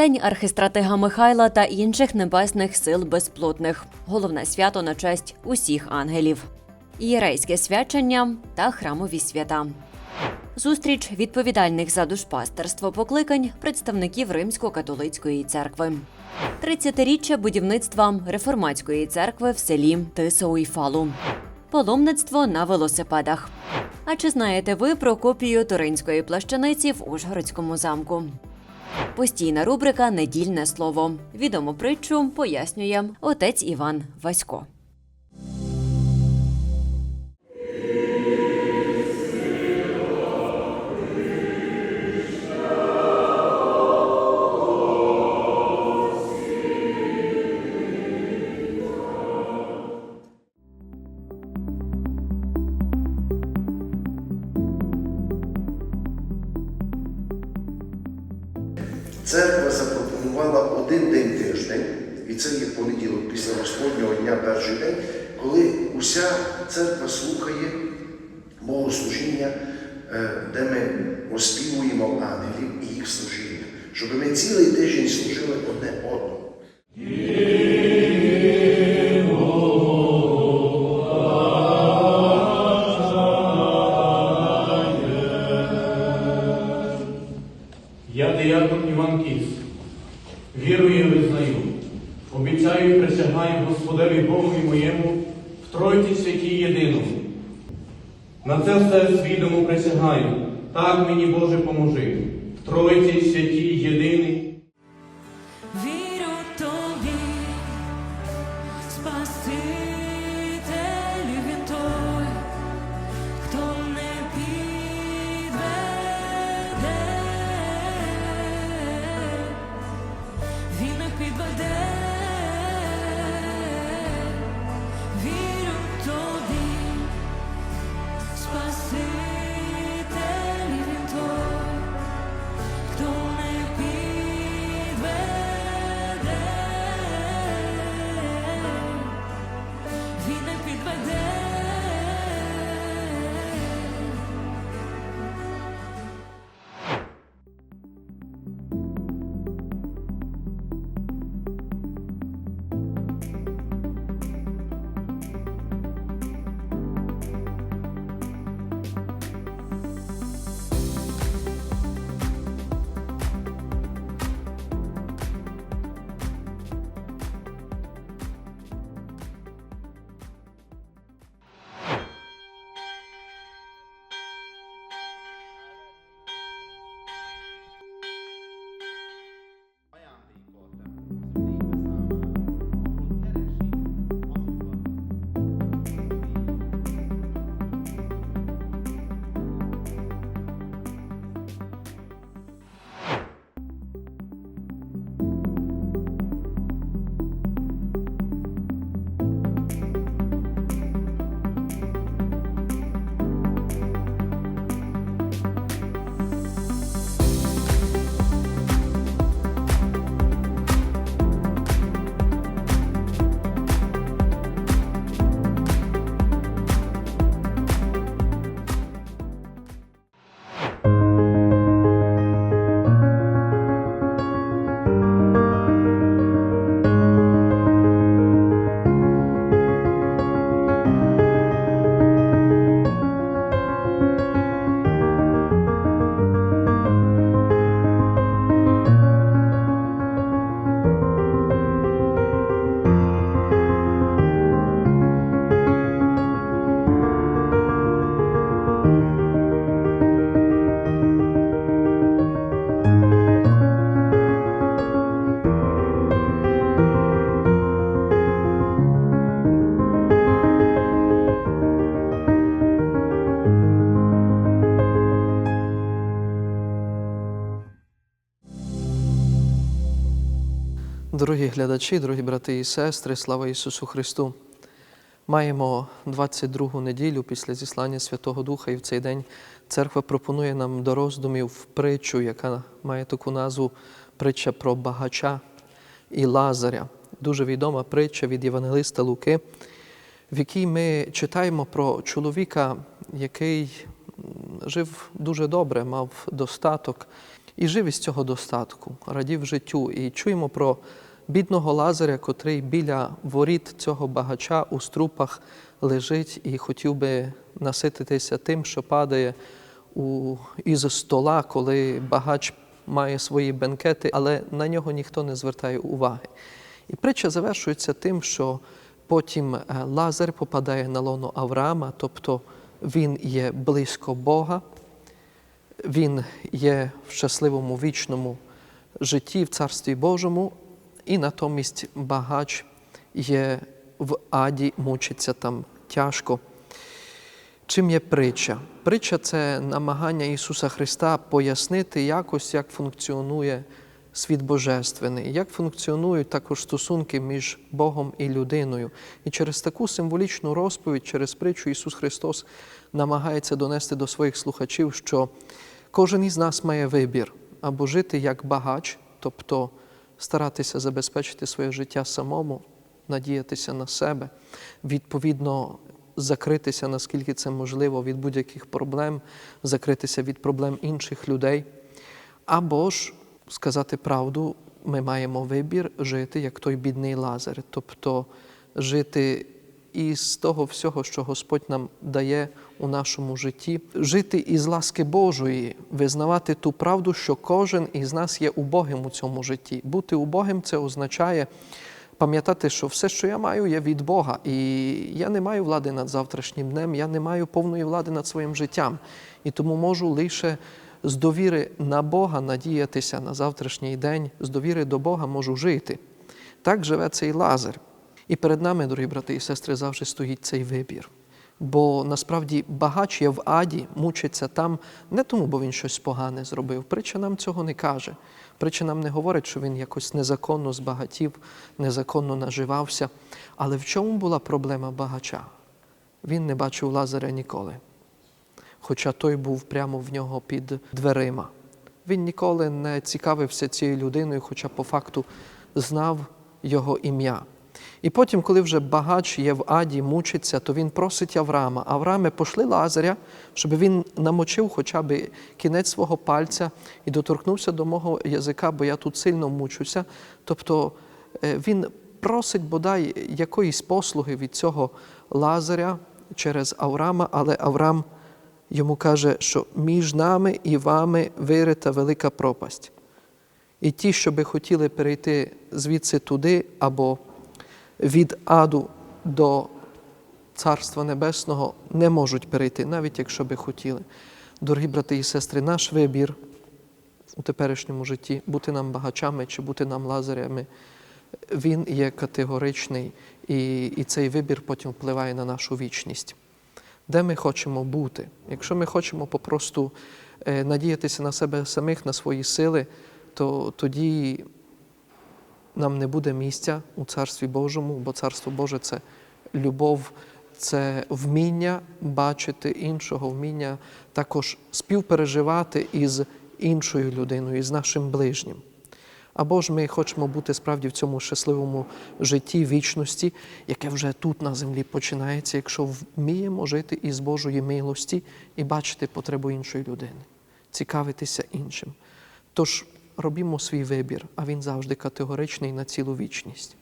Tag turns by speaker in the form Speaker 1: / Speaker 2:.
Speaker 1: День архистратига Михайла та інших небесних сил безплотних. Головне свято на честь усіх ангелів. Єрейське свячення та храмові свята. Зустріч відповідальних за душпастерство покликань представників Римсько-католицької церкви. 30-річчя будівництва реформатської церкви в селі Тисоуйфалу. Паломництво на велосипедах. А чи знаєте ви про копію Туринської плащаниці в Ужгородському замку? Постійна рубрика Недільне слово. Відому притчу пояснює отець Іван Васько.
Speaker 2: Це є понеділок після Господнього дня, перший день, коли уся церква слухає богослужіння, е, де ми оспівуємо ангелів і їх служіння, щоб ми цілий тиждень служили одне одному.
Speaker 3: Тройці святій єдиному. На це все свідомо присягаю. Так мені Боже поможи. Тройці святій
Speaker 4: Дорогі глядачі, дорогі брати і сестри, слава Ісусу Христу! Маємо 22-гу неділю після зіслання Святого Духа, і в цей день церква пропонує нам до роздумів притчу, яка має таку назву притча про багача і Лазаря. Дуже відома притча від Євангелиста Луки, в якій ми читаємо про чоловіка, який жив дуже добре, мав достаток. і жив із цього достатку, радів життю. І чуємо про бідного Лазаря, котрий біля воріт цього багача у струпах лежить і хотів би насититися тим, що падає у, із стола, коли багач має свої бенкети, але на нього ніхто не звертає уваги. І притча завершується тим, що потім е, Лазар попадає на лоно Авраама, тобто він є близько Бога, він є в щасливому вічному житті в Царстві Божому, і натомість багач є в аді, мучиться там тяжко. Чим є притча? Притча це намагання Ісуса Христа пояснити якось, як функціонує світ божественний, як функціонують також стосунки між Богом і людиною. І через таку символічну розповідь, через притчу Ісус Христос намагається донести до своїх слухачів, що кожен із нас має вибір або жити як багач, тобто старатися забезпечити своє життя самому, надіятися на себе, відповідно закритися, наскільки це можливо, від будь-яких проблем, закритися від проблем інших людей. Або ж сказати правду, ми маємо вибір жити як той бідний Лазар, тобто жити із того всього, що Господь нам дає у нашому житті, жити із ласки Божої, визнавати ту правду, що кожен із нас є убогим у цьому житті. Бути убогим це означає пам'ятати, що все, що я маю, є від Бога. І я не маю влади над завтрашнім днем, я не маю повної влади над своїм життям. І тому можу лише з довіри на Бога надіятися на завтрашній день, з довіри до Бога можу жити. Так живе цей Лазар. І перед нами, дорогі брати і сестри, завжди стоїть цей вибір. Бо насправді багач є в аді, мучиться там не тому, бо він щось погане зробив. Притча нам цього не каже. Притча нам не говорить, що він якось незаконно збагатів, незаконно наживався. Але в чому була проблема багача? Він не бачив Лазаря ніколи. Хоча той був прямо в нього під дверима. Він ніколи не цікавився цією людиною, хоча по факту знав його ім'я. І потім, коли вже багач є в аді, мучиться, то він просить Авраама, Аврааме, пошли Лазаря, щоб він намочив хоча б кінець свого пальця і доторкнувся до мого язика, бо я тут сильно мучуся. Тобто е, він просить бодай якоїсь послуги від цього Лазаря через Авраама, але Авраам йому каже, що між нами і вами вирита велика пропасть. І ті, що би хотіли перейти звідси туди, або від аду до Царства Небесного, не можуть перейти, навіть якщо би хотіли. Дорогі брати і сестри, наш вибір у теперішньому житті бути нам багачами чи бути нам лазарями, він є категоричний, і, і цей вибір потім впливає на нашу вічність. Де ми хочемо бути? Якщо ми хочемо попросту е, надіятися на себе самих, на свої сили, то тоді нам не буде місця у Царстві Божому, бо Царство Боже це любов, це вміння бачити іншого, вміння також співпереживати із іншою людиною, із нашим ближнім. Або ж ми хочемо бути справді в цьому щасливому житті, вічності, яке вже тут на землі починається, якщо вміємо жити із Божої милості і бачити потребу іншої людини, цікавитися іншим. Тож робімо свій вибір, а він завжди категоричний на цілу вічність.